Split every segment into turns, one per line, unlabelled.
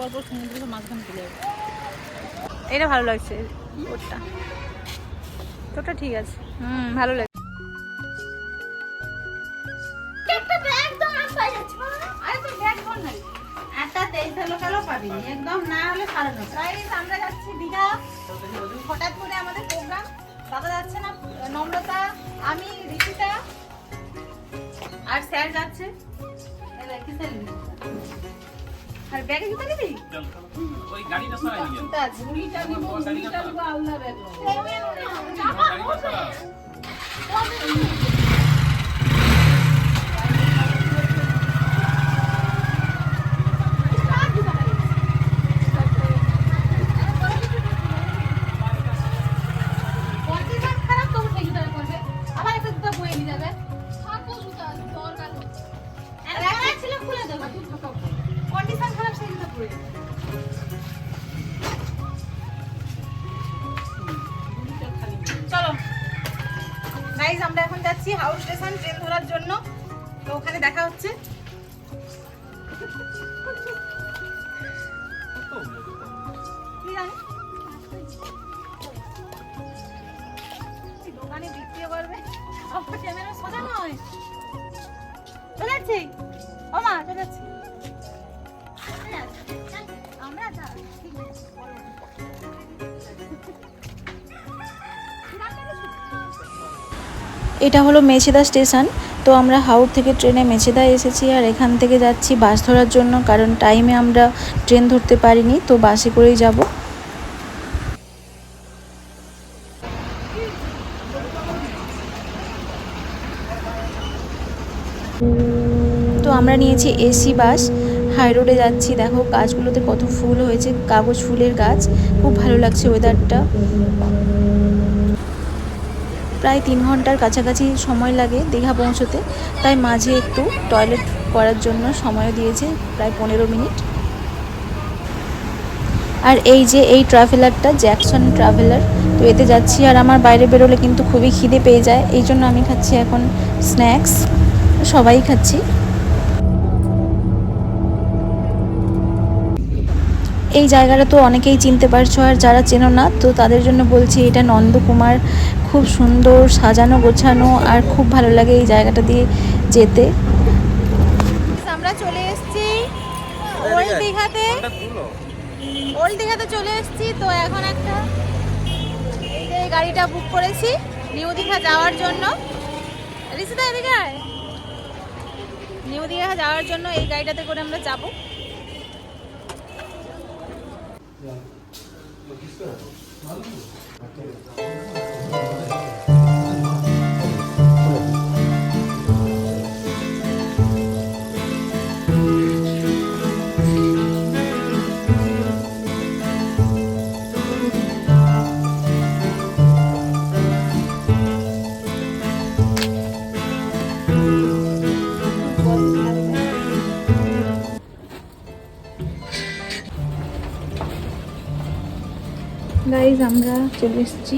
পর পর সমুদ্রের মাঝখানে চলে যাবে। এটা ভালো লাগছে ওটা তোটা ঠিক আছে। হুম ভালো লাগছে।
একদম না হলে সাড়ে
আমরা যাচ্ছি দীঘা। হঠাৎ করে আমাদের প্রোগ্রাম দাদা যাচ্ছে না। নম্রতা আমি ঋষিতা আর স্যার যাচ্ছে। আর ব্যাগে জুতা নিবি
ওই গাড়িটা সরাই নিয়ে
জুতা আছে
কুড়িটা নিবো, কুড়িটা নিবো, আলনা ব্যাগ
গাইজ আমরা এখন যাচ্ছি হাউস স্টেশন ট্রেন ধরার জন্য। তো ওখানে দেখা হচ্ছে। দোকানে বিক্রিও করবে। ক্যামেরা সোজা নয়। চলে যাচ্ছি? মা, চলে আমরা
এটা হলো মেছেদা স্টেশন। তো আমরা হাওড় থেকে ট্রেনে মেছেদা এসেছি আর এখান থেকে যাচ্ছি বাস ধরার জন্য কারণ টাইমে আমরা ট্রেন ধরতে পারিনি, তো বাসে করেই যাব। তো আমরা নিয়েছি এসি বাস হাই রোডে যাচ্ছি। দেখো গাছগুলোতে কত ফুল হয়েছে, কাগজ ফুলের গাছ। খুব ভালো লাগছে ওয়েদারটা প্রায় তিন ঘণ্টার কাছাকাছি সময় লাগে দীঘা পৌঁছতে। তাই মাঝে একটু টয়লেট করার জন্য সময় দিয়েছে প্রায় পনেরো মিনিট। আর এই যে এই ট্রাভেলারটা, জ্যাকসন ট্রাভেলার, তো এতে যাচ্ছি আর আমার বাইরে বেরোলে কিন্তু খুবই খিদে পেয়ে যায়। এই জন্য আমি খাচ্ছি এখন স্ন্যাক্স। সবাই খাচ্ছি। এই জায়গাটা তো অনেকেই চিনতে পারছ আর যারা চেনো না, তো তাদের জন্য বলছি এটা নন্দকুমার খুব সুন্দর সাজানো গোছানো আর খুব ভালো লাগে এই জায়গাটা দিয়ে যেতে।
আমরা চলে এসেছি ওল্ড দীঘাতে। ওল্ড দীঘাতে চলে এসেছি, তো এখন একটা এই যে গাড়িটা বুক করেছি নিউ দীঘা যাওয়ার জন্য। ঋষিতা, এদিকে নিউ দীঘা যাওয়ার জন্য এই গাড়িটাতে করে আমরা যাব।
গাইজ আমরা চলে এসেছি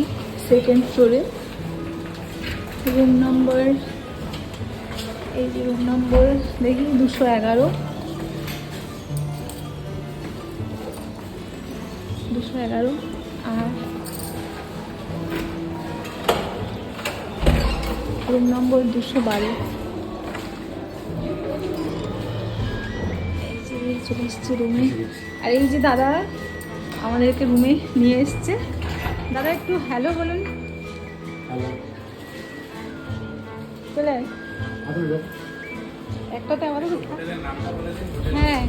সেকেন্ড ফ্লোরে রুম নম্বর এই যে রুম নম্বর দেখি, দুশো এগারো। দুশো এগারো, আর রুম নম্বর দুশো বারো। চলে এসেছি রুমে আর এই যে দাদা আমাদেরকে রুমে নিয়ে এসছে। দাদা একটু হ্যালো বলুন। চলে আয়। একটা তো আমারও হ্যাঁ।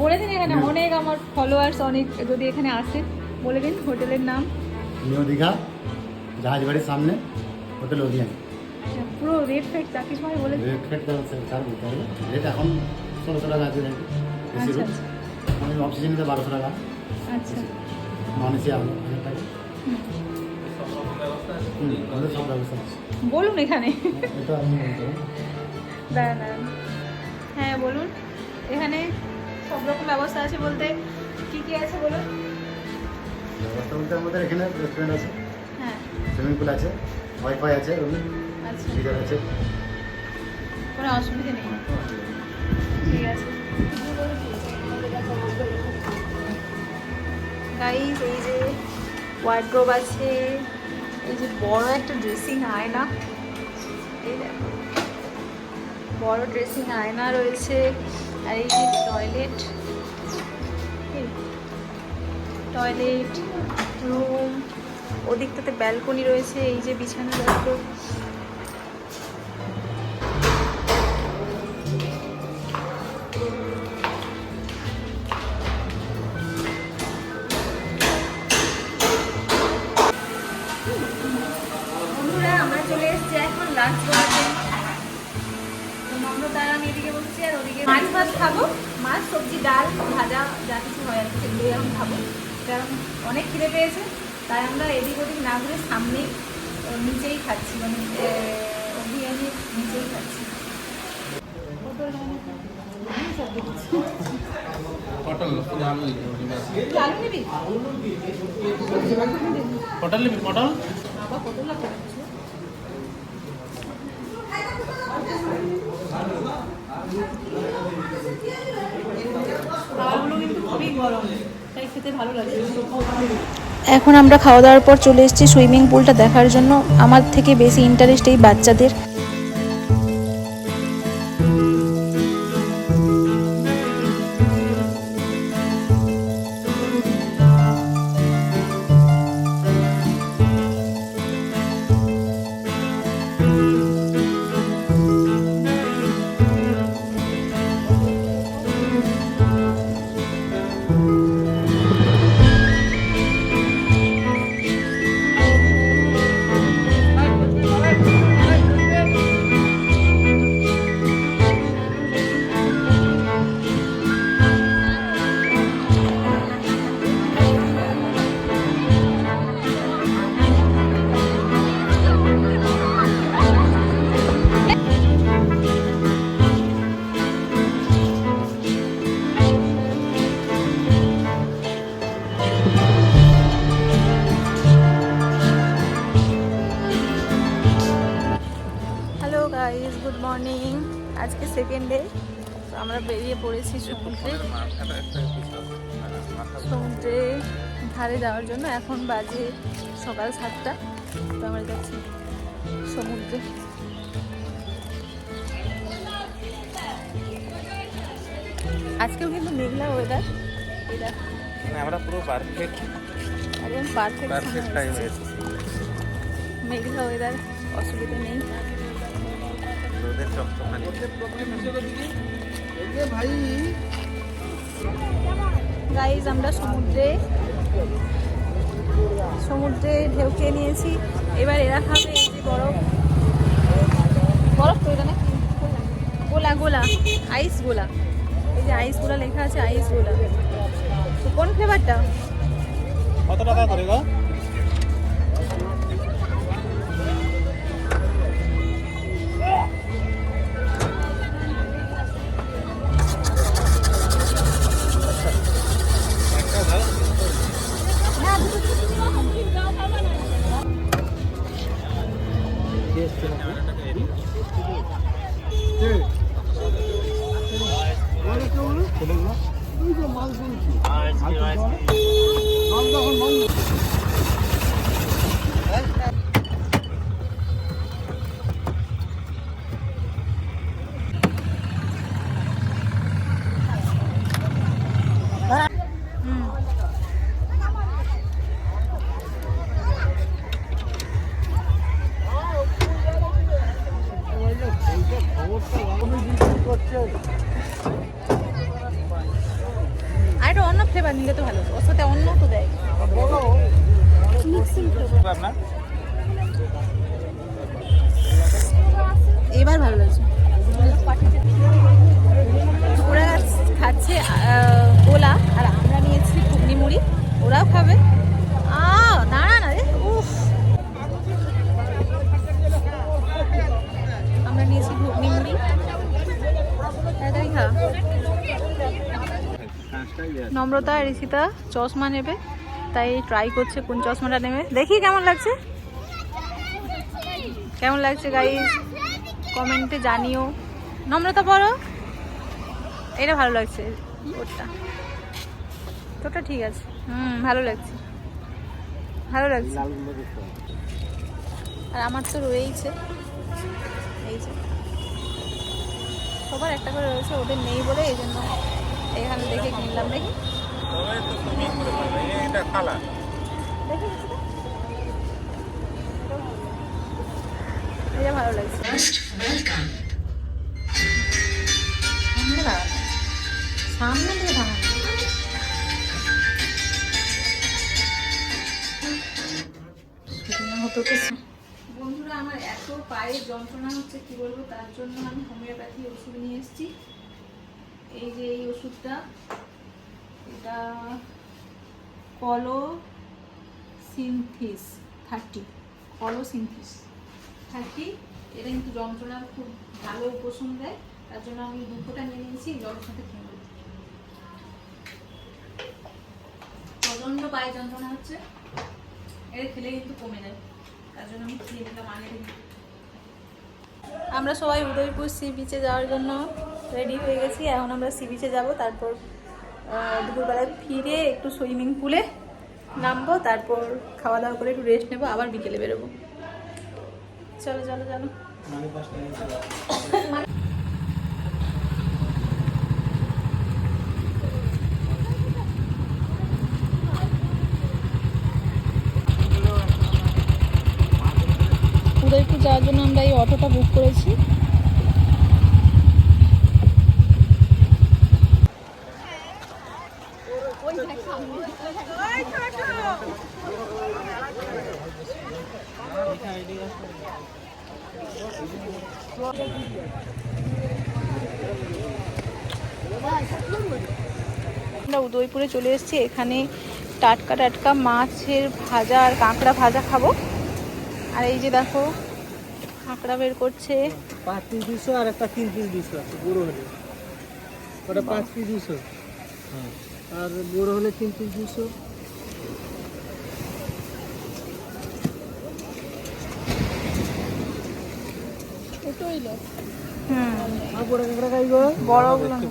বলে দিন এখানে অনেক আমার ফলোয়ার্স অনেক যদি এখানে আসে বলে দিন হোটেলের নাম।
নিউ দীঘা জাহাজ বাড়ির সামনে হোটেল ওরিয়ান
আচ্ছা, পুরো রেট ফেট চাকরি সময় বলে।
রেট ফেট তো স্যার বলতে হবে রেট এখন ষোলোশো টাকা আছে
আচ্ছা
আমি অফ সিজনিতে বারোশো টাকা।
আচ্ছা।
সব ব্যবস্থা
বলুন এখানে।
এটা আমি
দাঁড়ান হ্যাঁ বলুন। এখানে সব রকম ব্যবস্থা আছে বলতে কি কি আছে বলুন?
ব্যবস্থা বলতে আমাদের এখানে রেস্টুরেন্ট আছে।
হ্যাঁ।
সুইমিং পুল আছে ওয়াইফাই আছে রুমে
আচ্ছা।
আছে।
কোনো অসুবিধা নেই। ঠিক আছে। গাইস এই যে ওয়ার্ড্রোব আছে, এই যে বড় একটা ড্রেসিং আয়না। এই দেখো, বড় ড্রেসিং আয়না রয়েছে, আর এই যে টয়লেট টয়লেট রুম ওদিকটাতে ব্যালকনি রয়েছে, এই যে বিছানা চলে এসেছি এখন লাঞ্চ করাতে। তো নম্রতা আর আমি এদিকে বসছি আর ওদিকে মাছ ভাত খাব। মাছ সবজি ডাল ভাজা যা কিছু হয় আর সেগুলোই এখন খাব। কারণ অনেক খিদে পেয়েছে তাই আমরা এদিক ওদিক না ঘুরে সামনেই নিচেই খাচ্ছি মানে অভিযানের নিচেই খাচ্ছি।
পটল
নিবি
পটল নিবি পটল
আবার কত লাখ টাকা
এখন আমরা খাওয়া দাওয়ার পর চলে এসেছি সুইমিং পুলটা দেখার জন্য। আমার থেকে বেশি ইন্টারেস্ট এই বাচ্চাদের
ধারে যাওয়ার জন্য এখন বাজে সকাল সাতটা। তো আমরা যাচ্ছি সমুদ্রে। আজকেও কিন্তু মেঘলা ওয়েদার এটা
মানে আমরা পুরো পারফেক্ট
একদম পারফেক্ট
পারফেক্ট টাইমে এসেছি।
মেঘলা ওয়েদার অসুবিধা নেই।
রোদের চকচকানি
গাইজ আমরা সমুদ্রে সমুদ্রে ঢেউ খেয়ে নিয়েছি। এবার এরা খাবে এই যে বরফ। বরফ তো এটা গোলা গোলা। আইস গোলা। এই যে আইস গোলা লেখা আছে, আইস গোলা। কোন ফ্লেভারটা
কত টাকা করে গো?
নম্রতা আর ঋষিতা চশমা নেবে তাই ট্রাই করছে কোন চশমাটা নেবে। দেখি কেমন লাগছে? কেমন লাগছে গাইজ কমেন্টে জানিও। নম্রতা পড়ো। এটা ভালো লাগছে ওটা। তোটা ঠিক আছে। হুম ভালো লাগছে। ভালো লাগছে। আর আমার তো রয়েইছে। এই যে। সবার একটা করে রয়েছে ওদের নেই বলে এই জন্য এখানে দেখে কিনলাম দেখি। ভালো লাগছে।
সামনে দিয়ে দাঁড়ানো
হতো তো। বন্ধুরা আমার এত পায়ের যন্ত্রণা হচ্ছে কি বলব তার জন্য আমি হোমিওপ্যাথি ওষুধ নিয়ে এসেছি। এই যে এই ওষুধটা, এটা কলো সিনথিস থার্টি কলো সিনথিস থার্টি এটা কিন্তু যন্ত্রণার খুব ভালো উপশম দেয়, তার জন্য আমি দুটোটা নিয়ে নিয়েছি জলের সাথে খেয়ে নেব। প্রচণ্ড পায়ে যন্ত্রণা হচ্ছে এটা খেলে কিন্তু কমে যায়, তার জন্য আমি খেয়ে নিলাম আগে আমরা সবাই উদয়পুর সি বিচে যাওয়ার জন্য রেডি হয়ে গেছি। এখন আমরা সি বিচে যাব, তারপর দুপুরবেলায় ফিরে একটু সুইমিং পুলে নামবো, তারপর খাওয়া দাওয়া করে একটু রেস্ট নেব, আবার বিকেলে বেরোবো। চলো চলো চলো। উদয়পুর যাওয়ার জন্য আমরা এই অটোটা বুক করেছি আমরা উদয়পুরে চলে এসেছি। এখানে টাটকা টাটকা মাছের ভাজা আর কাঁকড়া ভাজা খাব। আর এই যে দেখো কাঁকড়া বের করছে।
পাঁচ পিস দুশো আর একটা তিন পিস দুশো আছে বড়ো হলে। ওটা পাঁচ পিস দুশো। আর বড়ো হলে তিন পিস দুশো।
হুম
আর বড়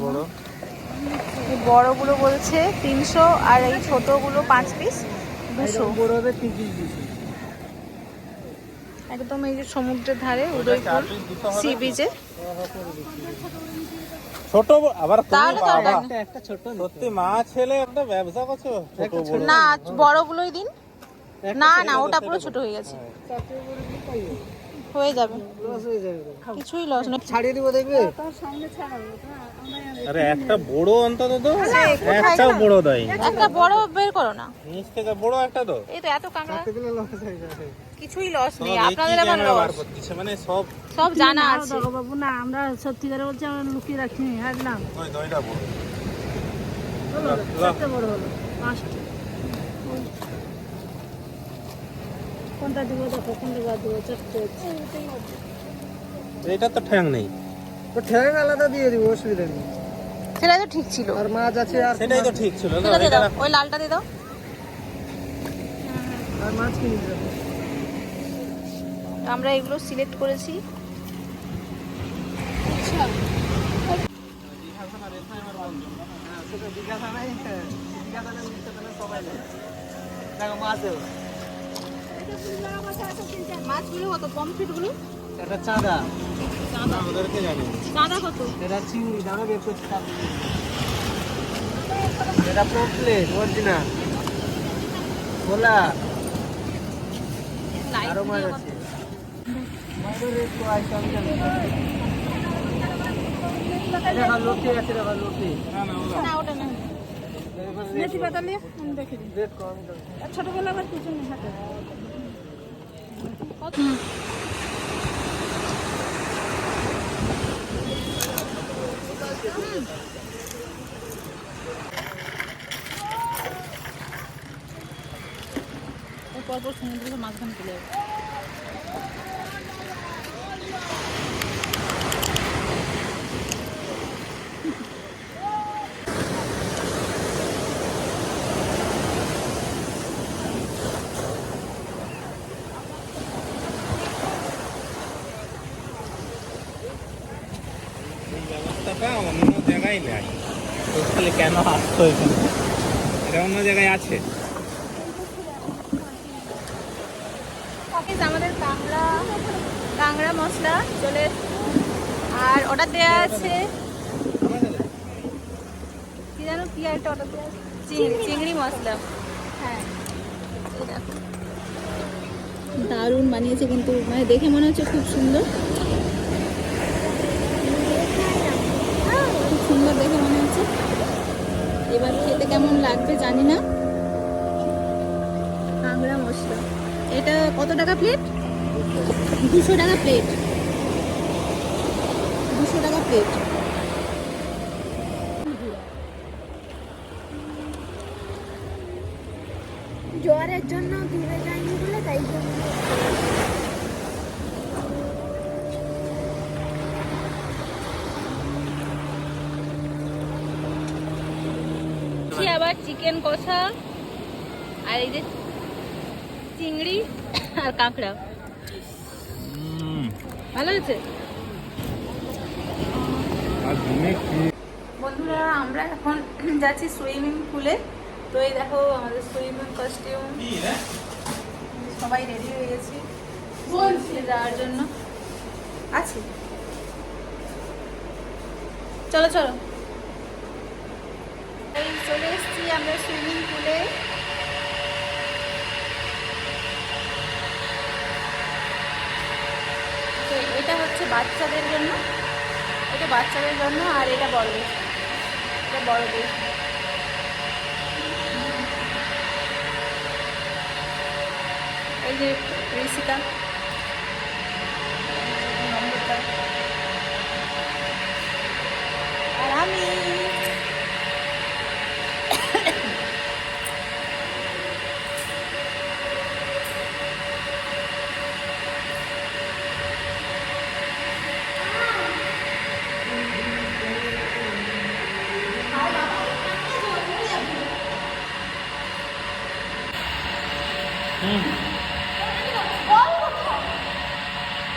বড়।
বড়গুলো বলছে তিনশো আর এই ছোটগুলো পাঁচ পিস দুশো।
বড় তিন পিস
একদম এই যে সমুদ্রের ধারে উদয়পুর সি বিচে
ছোট আবার
একটা ছোট
সত্যি মা ছেলে একটা ব্যবসা করছ
না বড়গুলোই দিন। না না ওটা পুরো ছোট হয়ে গেছে। হয়ে যাবে।
লস হয়ে যাবে
কিছুই লস নেই
ছাড়িয়ে দিব দেখবে?
আরে একটা বড় অন্তত তো। একটাও বড় দেয়।
একটা বড় বের করো না।
নিচ থেকে বড় একটা তো।
এই তো এত কাঁকড়া।
লস
কিছুই লস নেই। আপনাদের আবার লস
মানে সব
সব জানা আছে।
বাবু না আমরা সত্যিকারে বলছি আমরা লুকিয়ে রাখিনি হারলাম
ওই দইটা বড়।
বড় হলো পাঁচটা কোনটা দিব দেখো কোনটা বাদ দেবো
এটা তো ঠ্যাং নেই।
তো ঠ্যাং আলাদা দিয়ে দিব অসুবিধা নেই।
সেটা তো ঠিক ছিল।
আর মাছ আছে আর
সেটাই তো ঠিক ছিল। না এটা
ওই লালটা দিয়ে দাও।
আর মাছ কিনে দেবো
আমরা এগুলো সিলেক্ট করেছি।
দেখো মাছ দেবো
মাছগুলো কত? পমফ্রেটগুলো
এটা চাঁদা।
ওদেরকে জানি।
চাঁদা কত?
এটা চিংড়ি দামে বের করছি তার- এটা পমপ্লেট অরিজিনাল ভোলা আরও মাছ আছে। মাছের রেট তো আজকে আমি জানি না। লোটে আছে দেখা লোটে।
না ওটা না
মেথি পাতা নিয়ে আমি দেখে
রেট কম।
ছোটবেলা আবার কিছু নেই হাতে।
পরপর সমুদ্রের মাঝখানে চলে যাবে
এই ব্যবস্থাটা অন্য জায়গায় নেই। তো কেন আসতো এখানে? এটা অন্য জায়গায় আছে।
আমাদের কাংড়া কাংড়া মশলা চলে আর অর্ডার দেওয়া আছে। কি জানো কি একটা অর্ডার দেওয়া আছে? চিংড়ি মশলা। হ্যাঁ। দারুণ বানিয়েছে কিন্তু মানে দেখে মনে হচ্ছে খুব সুন্দর খুব সুন্দর দেখে মনে হচ্ছে। এবার খেতে কেমন লাগবে জানি না। কাঁকড়া মশলা। এটা কত টাকা প্লেট দুশো টাকা প্লেট দুশো টাকা প্লেট
জ্বরের জন্য দূরে যায়নি বলে তাই জন্য
কি আবার চিকেন কষা আর এই যে চিংড়ি আর কাঁকড়া। ভালো হয়েছে? বন্ধুরা আমরা এখন যাচ্ছি সুইমিং পুলে। তো এই দেখো আমাদের সুইমিং কস্টিউম সবাই রেডি হয়ে গেছি যাওয়ার জন্য। আছে। চলো চলো এই চলে আমরা সুইমিং পুলে তো এটা হচ্ছে বাচ্চাদের জন্য। এটা বাচ্চাদের জন্য আর এটা বড়দের। এটা বড়দের। এই যে ঋষিকা। নম্বরটা। আর আমি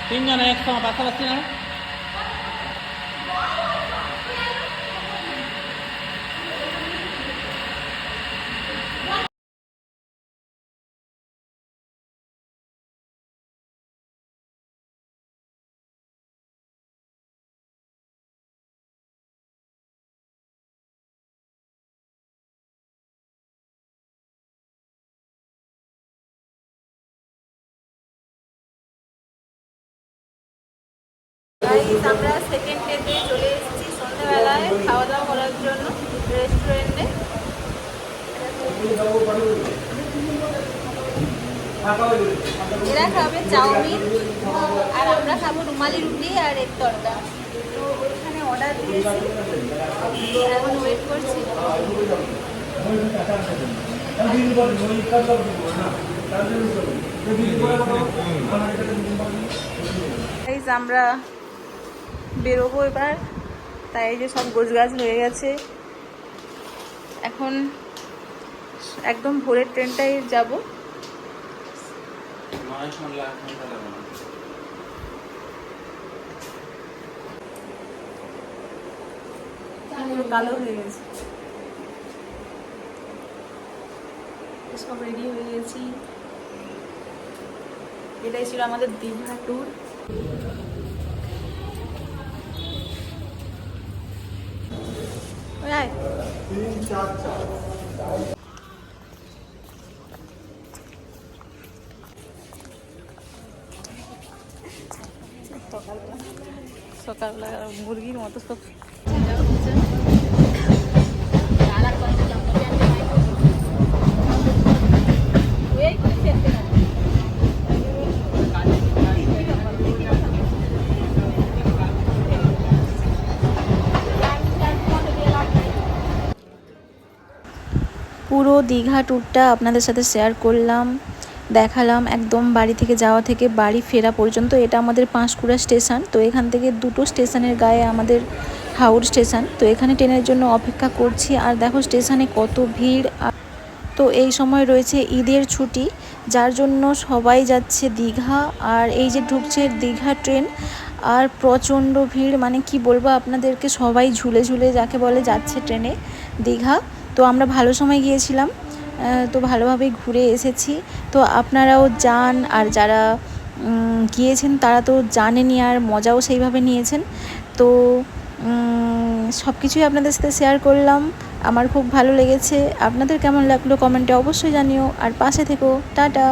তিনজনে একসঙ্গে পাশাপাশি না?
গাইস আমরা সেকেন্ড ডেতে চলে এসেছি সন্ধ্যাবেলায় খাওয়া দাওয়া করার জন্য রেস্টুরেন্টে এরা খাবে চাউমিন আর আমরা খাব রুমালি রুটি আর এক তরকা। তো ওইখানে অর্ডার দিয়েছি। এখন ওয়েট করছি। আমরা বেরোবো এবার। তাই এই যে সব গোছগাছ হয়ে গেছে। এখন একদম ভোরের ট্রেনটাই যাব। কালো হয়ে গেছে। সব রেডি হয়ে গেছি। এটাই ছিল আমাদের দীঘা ট্যুর ওই আয়। সকালবেলা সকালবেলা মুরগির মতো সব
পুরো দীঘা ট্যুরটা আপনাদের সাথে শেয়ার করলাম, দেখালাম, একদম বাড়ি থেকে যাওয়া থেকে বাড়ি ফেরা পর্যন্ত। এটা আমাদের পাঁশকুড়া স্টেশন তো এখান থেকে দুটো স্টেশনের গায়ে আমাদের হাওড় স্টেশন তো এখানে ট্রেনের জন্য অপেক্ষা করছি, আর দেখো স্টেশনে কত ভিড়। তো এই সময় রয়েছে ঈদের ছুটি, যার জন্য সবাই যাচ্ছে দীঘা, আর এই যে ঢুকছে দীঘা ট্রেন আর প্রচণ্ড ভিড়। মানে কি বলব আপনাদেরকে, সবাই ঝুলে ঝুলে যাকে বলে যাচ্ছে ট্রেনে দীঘা।
তো আমরা ভালো সময় গিয়েছিলাম তো ভালোভাবে ঘুরে এসেছি। তো আপনারাও যান, আর যারা গিয়েছেন তারা তো জানেনি আর মজাও সেইভাবে নিয়েছেন। তো সব কিছুই আপনাদের সাথে শেয়ার করলাম। আমার খুব ভালো লেগেছে। আপনাদের কেমন লাগল কমেন্টে অবশ্যই জানিও। আর পাশে থেকো। টাটা!